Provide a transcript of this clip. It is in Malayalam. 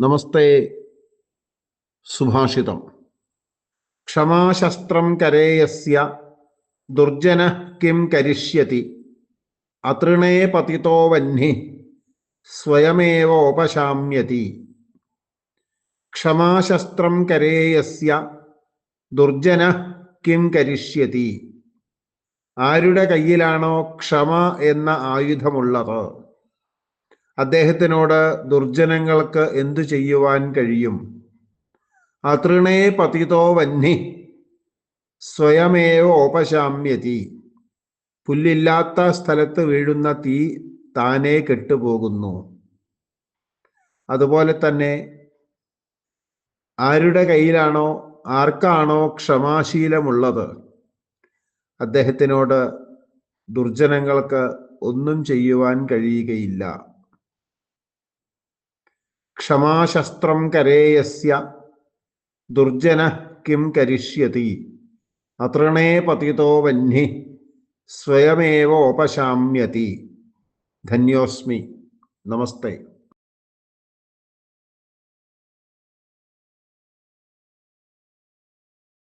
നമസ്തേ. സുഭാഷിതം. ക്ഷമാശസ്ത്രം കരേയസ്യ ദുർജന കിം കരിഷ്യതി അതൃണേ പതിതോ വഹ്നി സ്വയമേവോപശാമ്യതി ക്ഷമാശസ്ത്രം കരേയസ്യ ദുർജന കിം കരിഷ്യതി. ആരുടെ കയ്യിലാണോ ക്ഷമ എന്ന ആയുധമുള്ളത്? അദ്ദേഹത്തിനോട് ദുർജനങ്ങൾക്ക് എന്തു ചെയ്യുവാൻ കഴിയും? അതൃണേ പതിതോ വന്നി സ്വയമേവ ഓപശാമ്യതി പുല്ലില്ലാത്ത സ്ഥലത്ത് വീഴുന്ന തീ താനേ കെട്ടുപോകുന്നു. അതുപോലെ തന്നെ ആരുടെ കയ്യിലാണോ ആർക്കാണോ ക്ഷമാശീലമുള്ളത്? അദ്ദേഹത്തിനോട് ദുർജനങ്ങൾക്ക് ഒന്നും ചെയ്യുവാൻ കഴിയുകയില്ല. ക്ഷമാശസ്ത്രം കരേയസ്യ ദുർജന കിം കരിഷ്യതി? അതൃണേ പതിതോ വന്നി സ്വയമേവോപശാമ്യതി. ധന്യോസ്മി. നമസ്തേ.